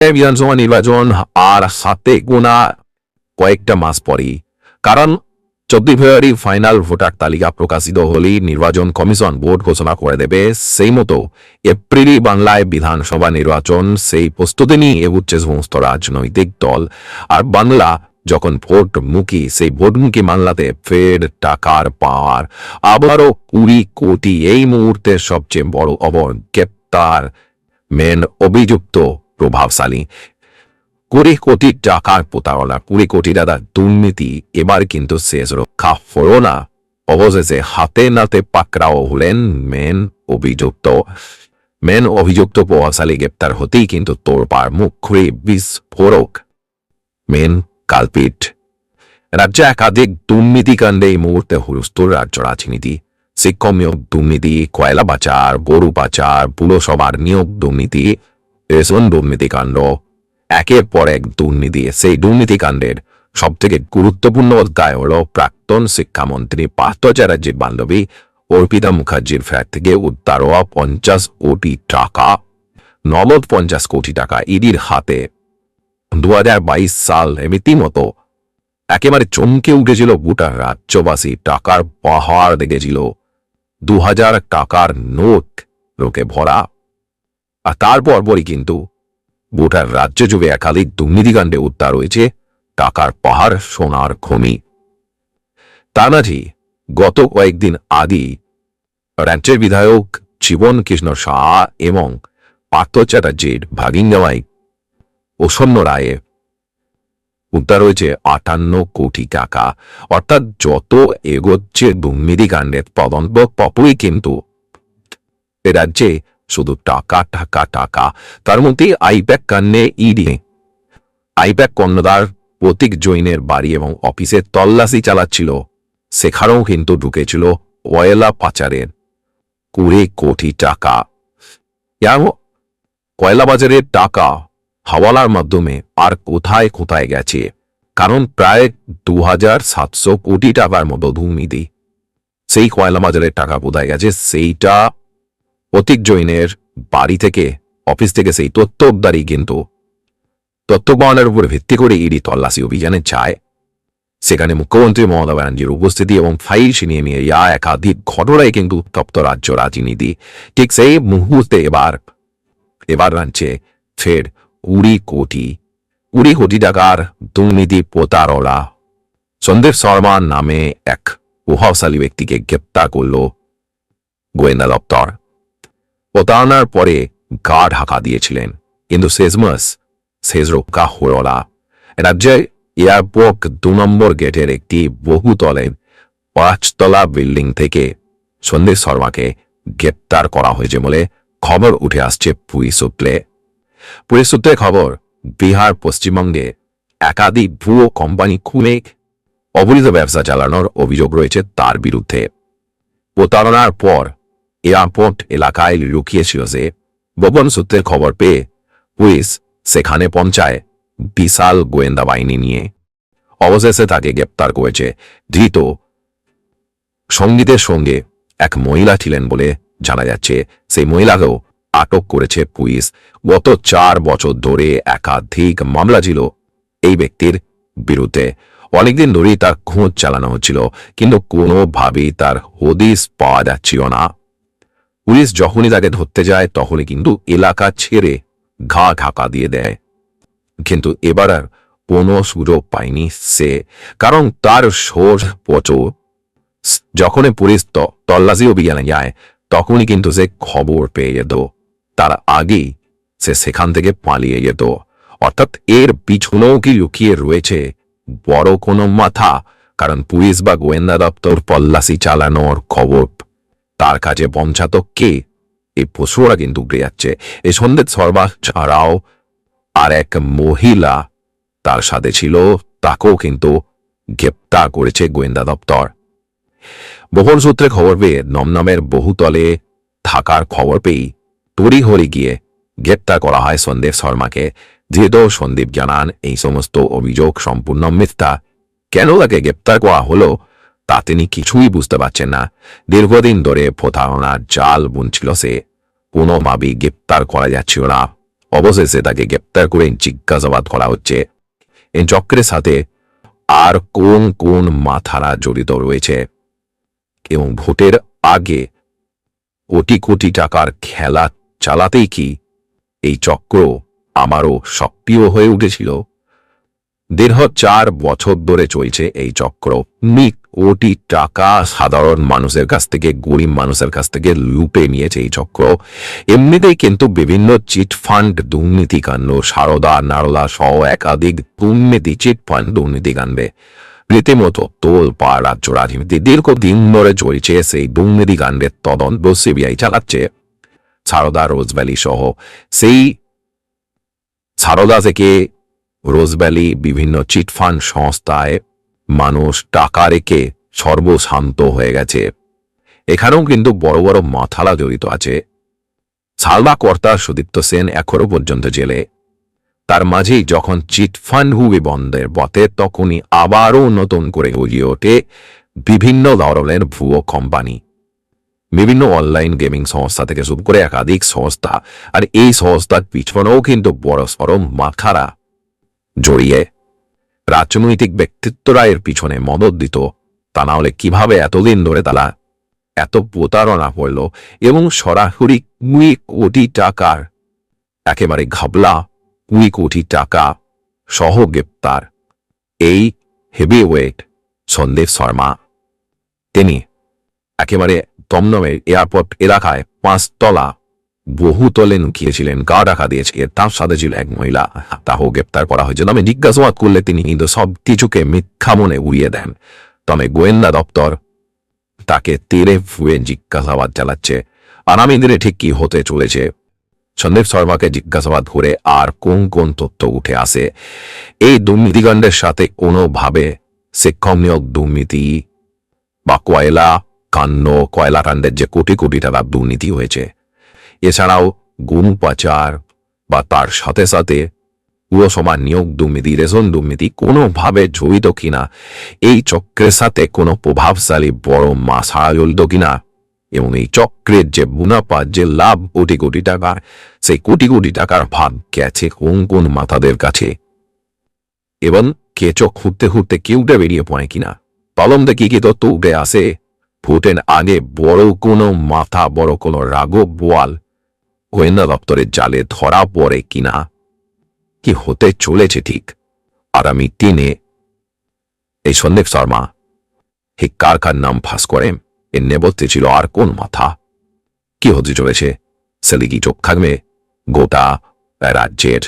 বিধানসভা নির্বাচন আর হাতে গোনা কয়েকটা মাস পরেই কারণ চোদ্দই ফেব্রুয়ারি ফাইনাল ভোটার তালিকা প্রকাশিত হলেই নির্বাচন কমিশন ভোট ঘোষণা করে দেবে সেই মতো এপ্রিলই বাংলায় বিধানসভা নির্বাচন, সেই প্রস্তুতি নিয়ে এগুচ্ছে সমস্ত রাজনৈতিক দল। আর বাংলা যখন ভোট মুখী সেই ভোটমুখী মামলাতে ফের টাকার পাওয়ার। আবারও কুড়ি কোটি এই মুহূর্তে সবচেয়ে বড় অবর, গ্রেপ্তার মেন অভিযুক্ত প্রভাবশালী। কুড়ি কোটি টাকার প্রতারণা, কুড়ি কোটি টাকার দুর্নীতি, এবার কিন্তু শেষ রক্ষা হলো না। অবশেষে হাতে নাতে পাকড়াও হলেন মেন অভিযুক্ত। মেন অভিযুক্ত প্রভাবশালী গ্রেপ্তার হতেই কিন্তু তোরপার মুখ খুঁড়ে বিস্ফোরক। Main culprit. রাজ্যে একাধিক দুর্নীতিকাণ্ডে এই মুহূর্তে হুলস্থুল রাজ্য রাজনীতি। শিক্ষক নিয়োগ দুর্নীতি, কয়লা পাচার, গরু পাচার, পুরসভার নিয়োগ দুর্নীতি রেশন দুর্নীতিকাণ্ড। একের পর এক দুর্নীতি, সেই দুর্নীতিকাণ্ডের সব থেকে গুরুত্বপূর্ণ অধ্যায় হল প্রাক্তন শিক্ষামন্ত্রী পার্থ চ্যাটার্জির বান্ধবী অর্পিতা মুখার্জির ফ্ল্যাট থেকে উদ্ধার হওয়া পঞ্চাশ কোটি টাকা, নগদ পঞ্চাশ কোটি টাকা ইডির হাতে। দু হাজার বাইশ সাল রীতিমতো একেবারে চমকে উঠেছিল গোটা রাজ্যবাসী, টাকার পাহাড় দেখেছিল। দু হাজার টাকার নোট লোকে ভরা। আর তারপর পরই কিন্তু গোটা রাজ্য জুড়ে একাধিক দুর্নীতিকাণ্ডে উদ্ধার হয়েছে টাকার পাহাড়, সোনার খনি। তা নাজি গত কয়েকদিন আদি রাজ্যের বিধায়ক জীবন কৃষ্ণ শাহ এবং পার্থ চ্যাটার্জির ভাগিন্দামাই প্রসন্ন রায়ে উদ্ধার হয়েছে আটান্ন কোটি টাকা। অর্থাৎ যত এগোচ্ছে দুর্নীতিকাণ্ডের তদন্ত ততই কিন্তু এ রাজ্যে শুধু টাকা টাকা টাকা। তার মধ্যে আইপ্যাক কান্নে ইডি আইপ্যাক কর্ণদার প্রতীক জৈনের বাড়ি এবং অফিসে তল্লাশি চালাচ্ছিল। সেখানেও কিন্তু ঢুকেছিল কয়লা পাচারের কুড়ি কোটি টাকা। কয়লা বাজারের টাকা হাওয়ালার মাধ্যমে আর কোথায় কোথায় গেছে? কারণ প্রায় দু হাজার সাতশো কোটি টাকার মতো দুর্নীতি সেই কয়লা বাজারের টাকা কোথায় গেছে? সেইটা প্রতীক জৈনের বাড়ি থেকে, অফিস থেকে সেই তথ্য উদ্ধারই কিন্তু তথ্য পাওয়ানোর উপর ভিত্তি করে ইডি তল্লাশি অভিযানে যায়। সেখানে মুখ্যমন্ত্রী মমতা ব্যানার্জির উপস্থিতি এবং ফাইল ছিনিয়ে নিয়ে ইয়া একাধিক ঘটনায় কিন্তু তপ্ত রাজ্য রাজনীতি। ঠিক সেই মুহূর্তে এবার এবার রাজ্যে ফের উড়ি কোটি উড়ি কোটি টাকার দুর্নীতি প্রতারণা। সন্দীপ শর্মার নামে এক প্রভাবশালী ব্যক্তিকে গ্রেপ্তার করল গোয়েন্দা দপ্তর। প্রতারণার পরে গা ঢাকা দিয়েছিলেন। কিন্তু শেষমাস শেষ রক্ষা হল রাজ্যে এয়ারপোর্ট দু নম্বর গেটের একটি বহুতলে পাঁচতলা বিল্ডিং থেকে সন্দীপ শর্মাকে গ্রেপ্তার করা হয়েছে বলে খবর উঠে আসছে পুলিশ সূত্রে। পুলিশ সূত্রে খবর, বিহার পশ্চিমবঙ্গে একাধিক ভুয়ো কোম্পানি খুলে অবৈধ ব্যবসা চালানোর অভিযোগ রয়েছে তার বিরুদ্ধে। প্রতারণার পর এয়ারপোর্ট এলাকায় লুকিয়েছিল যে গোপন সূত্রের খবর পেয়ে পুলিশ সেখানে পৌঁছায় বিশাল গোয়েন্দা বাহিনী নিয়ে। অবশেষে তাকে গ্রেপ্তার করেছে ধৃত সঙ্গীতের সঙ্গে এক মহিলা ছিলেন বলে জানা যাচ্ছে। সেই মহিলাকেও আটক করেছে পুলিশ। গত চার বছর ধরে একাধিক মামলা ছিল এই ব্যক্তির বিরুদ্ধে। অনেকদিন ধরেই তার খোঁজ চালানো হচ্ছিল, কিন্তু কোনোভাবেই তার হদিস পাওয়া যাচ্ছিল না। পুলিশ যখনই তাকে ধরতে যায়, তখনই কিন্তু এলাকা ছেড়ে ঘা ঢাকা দিয়ে দেয়। কিন্তু এবার আর কোনো সুযোগ পায়নি সে, কারণ তার সোর পচো যখনই পুলিশ তল্লাশি অভিযানে যায়, তখনই কিন্তু সে খবর পেয়ে যেত। তার আগেই সে সেখান থেকে পালিয়ে যেত। অর্থাৎ এর পিছনেও কি লুকিয়ে রয়েছে বড় কোনো মাথা? কারণ পুলিশ বা গোয়েন্দা দপ্তর পল্লাশি চালানোর খবর তার কাছে পৌঁছাতো কে? এই পশুরা কিন্তু যাচ্ছে। এই সন্দেহ সর্বা ছাড়াও আর এক মহিলা তার সাথে ছিল, তাকেও কিন্তু গ্রেপ্তার করেছে গোয়েন্দা দপ্তর। বহুল সূত্রে খবর পেয়ে নমনমের বহুতলে থাকার খবর পেয়েই তড়িঘড়ি গিয়ে গ্রেপ্তার করা হয় সন্দীপ শর্মাকে। যেহেতু সন্দীপ জানান, এই সমস্ত অভিযোগ সম্পূর্ণ মিথ্যা। কেন তাকে গ্রেপ্তার করা হলো? তা তিনি কিছুই বুঝতে পারছেন না। দীর্ঘদিন ধরে প্রতারণার জাল বুনছিল সে। কোনোভাবেই গ্রেপ্তার করা যাচ্ছিল না। অবশেষে তাকে গ্রেপ্তার করে জিজ্ঞাসাবাদ করা হচ্ছে। এই চক্রের সাথে আর কোন কোন মাথারা জড়িত রয়েছে? এবং ভোটের আগে কোটি কোটি টাকার খেলা চালাতেই কি এই চক্র আমারও সক্রিয় হয়ে উঠেছিল? দীর্ঘ চার বছর ধরে চলছে এই চক্র। মিক কোটি টাকা সাধারণ মানুষের কাছ থেকে, গরিব মানুষের কাছ থেকে লুপে নিয়েছে এই চক্র। এমনিতেই কিন্তু বিভিন্ন চিট ফান্ড দুর্নীতিকাণ্ড, সারদা, নারদা সহ একাধিক দুর্নীতি, চিট ফান্ড দুর্নীতিকাণ্ডে। রীতিমতো তোল পা রাজ্য রাজনীতি দীর্ঘদিন ধরে চলছে, সেই দুর্নীতিকাণ্ডের তদন্ত সিবিআই চালাচ্ছে। সারদা রোজভ্যালি সহ সেই সারদা থেকে রোজভ্যালি বিভিন্ন চিটফান্ড সংস্থায় মানুষ টাকা রেখে সর্বশান্ত হয়ে গেছে। এখানেও কিন্তু বড় বড় মাথালা জড়িত আছে। সালদা কর্তা সুদীপ্ত সেন এখনও পর্যন্ত জেলে। তার মাঝেই যখন চিটফান্ড হুবি বন্ধের পথে তখনই আবারও নতুন করে গজিয়ে ওঠে বিভিন্ন ধরনের ভুয়ো কোম্পানি। বিভিন্ন অনলাইন গেমিং সংস্থা থেকে শুরু করে একাধিক সংস্থা। আর এই সংস্থার পিছনেও কিন্তু বড় সড় মাথারা জড়িয়ে। রাজনৈতিক ব্যক্তিত্বরা এর পিছনে মদত দিত। তা না হলে কীভাবে এতদিন ধরে তারা এত প্রতারণা করল এবং সরাসরি কুড়ি কোটি টাকার, একেবারে ঘাবলা কুড়ি কোটি টাকা সহ গ্রেপ্তার। এই হেভি ওয়েট সন্দীপ শর্মা। তিনি একেবারে দমদমের এয়ারপোর্ট এলাকায় পাঁচতলা বহুতলে নুকিয়েছিলেন গা ডাকা দিয়েছে, তার সাথে ছিল এক মহিলা। তাও গ্রেপ্তার করা হয়েছে। তবে জিজ্ঞাসাবাদ করলে তিনি কিন্তু সব কিছুকে মিথ্যা মনে উড়িয়ে দেন। তবে গোয়েন্দা দপ্তর তাকে তেরে ফুয়ে জিজ্ঞাসাবাদ চালাচ্ছে। আগামী দিনে ঠিক কি হতে চলেছে? সন্দীপ শর্মাকে জিজ্ঞাসাবাদ করে আর কোন কোন তথ্য উঠে আসে? এই দুর্নীতিকাণ্ডের সাথে কোনোভাবে শিক্ষক নিয়োগ দুর্নীতি বা কয়লা কান্ন কয়লা কাণ্ডের যে কোটি কোটি টাকা দুর্নীতি হয়েছে। এছাড়াও পাচার বা তার সাথে সাথে পুরসভা নিয়োগ দুর্নীতি, রেশন দুর্নীতি কোনোভাবে জড়িত কিনা, এই চক্রের সাথে কোনো প্রভাবশালী বড় মাসা জড়িত কিনা এবং এই চক্রের যে মুনাফা, যে লাভ কোটি কোটি টাকা সেই কোটি কোটি টাকার ভাগ গেছে কোন কোন মাথাদের কাছে? এবং কেচো খুঁড়তে খুঁড়তে কেউটা বেরিয়ে পড়ে কিনা? তলম দেখি কি তত্ত্ব উঠে আসে? ভোটের আগে বড় কোনো মাথা, বড় কোনো রাগব বোয়াল গোয়েন্দা দপ্তরের জালে ধরা পড়ে কিনা? কি হতে চলেছে ঠিক? আর আমি তিনে এই সন্দীপ শর্মা হে কার কার নাম ফাঁস করে? এর নেপথ্যে ছিল আর কোন মাথা? কি হতে চলেছে? সেলিগি চোখ থাকবে? গোটা রাজ্যের